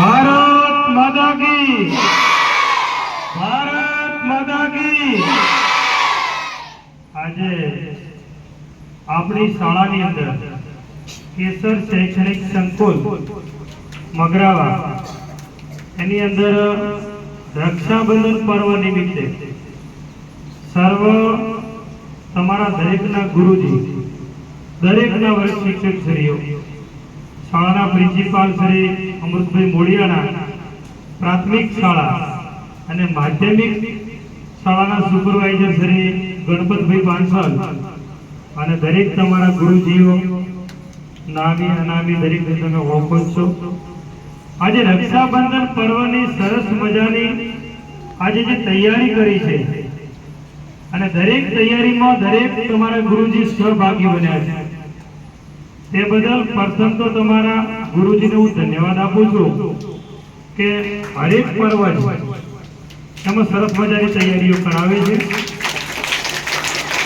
ભારત માતા કી. ભારત માતા કી. આજે આપણી શાળાની અંદર કેસર શૈક્ષણિક સંકુલ મગરાવા. એની અંદર રક્ષાબંધન પર્વ નિમિત્તે સર્વ તમારા દરેકના ગુરુજી, દરેકના વર્ષ શિક્ષક શ્રીઓ શાળાના પ્રિન્સિપાલ શ્રી અમૃતભાઈ મોડિયાના પ્રાથમિક શાળા અને માધ્યમિક શાળાના સુપરવાઇઝર શ્રી ગણપતભાઈ પાંસલ અને દરેક તમારા ગુરુજીઓ, નામી, અનામી દરેક તમે ઓળખો છો આજે રક્ષાબંધન પર્વની સરસ મજાની આજે જે તૈયારી કરી છે અને દરેક તૈયારીમાં દરેક તમારા ગુરુજી સહભાગી બન્યા છે. તે બદલ પ્રથમ તો તમારા ગુરુજીને હું ધન્યવાદ આપું છું કે હરેક પર્વ એમાં સરસ મજાની તૈયારીઓ કરાવે છે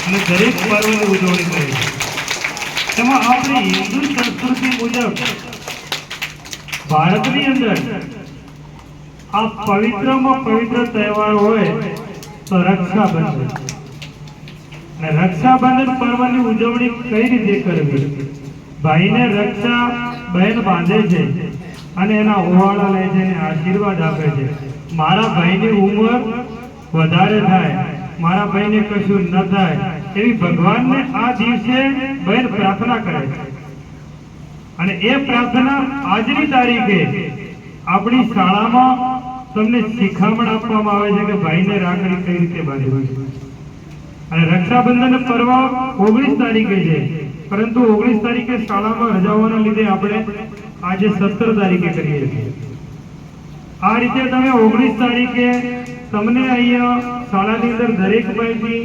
અને દરેક પર્વની ઉજવણી કરે છે. તેમાં આપણી હિન્દુ સંસ્કૃતિ મુજબ ભારતની અંદર આ પવિત્રમાં પવિત્ર તહેવાર હોય તો રક્ષાબંધન. અને રક્ષાબંધન પર્વની ઉજવણી કઈ રીતે કરવી? ભાઈને રક્ષા બહેન બાંધે છે અને એના ઓવાળા લે છે અને આશીર્વાદ આપે છે. મારા ભાઈની ઉંમર વધારે થાય. મારા ભાઈને કશું ન થાય. એવી ભગવાનને આ દિવસે બહેન પ્રાર્થના કરે છે. અને એ પ્રાર્થના આજની તારીખે આપણી શાળામાં તમને શિખામણ આપવામાં આવે છે કે ભાઈને રાખડી કઈ રીતે બાંધવી? અને રક્ષાબંધન પર્વ ઓગણીસ તારીખે છે. પરંતુ ઓગણીસ તારીખે શાળામાં રજાઓના લીધે આપણે આજે સત્તર તારીખે કરીએ છીએ. આ રીતે તમે ઓગણીસ તારીખે તમને અહીંયા શાળાની અંદર દરેક માહિતી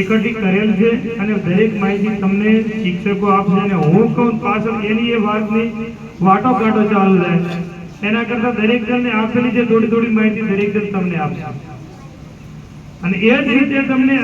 એકઠી કરેલ છે અને દરેક માહિતી તમને શિક્ષકો આપશે અને હું કહું પાછળ એની એ વાતની વાટો કાટો ચાલુ રહે. એના કરતા દરેક જણને આપેલી છે થોડી થોડી માહિતી દરેક જણ તમને આપશે. અને એ જ રીતે તમને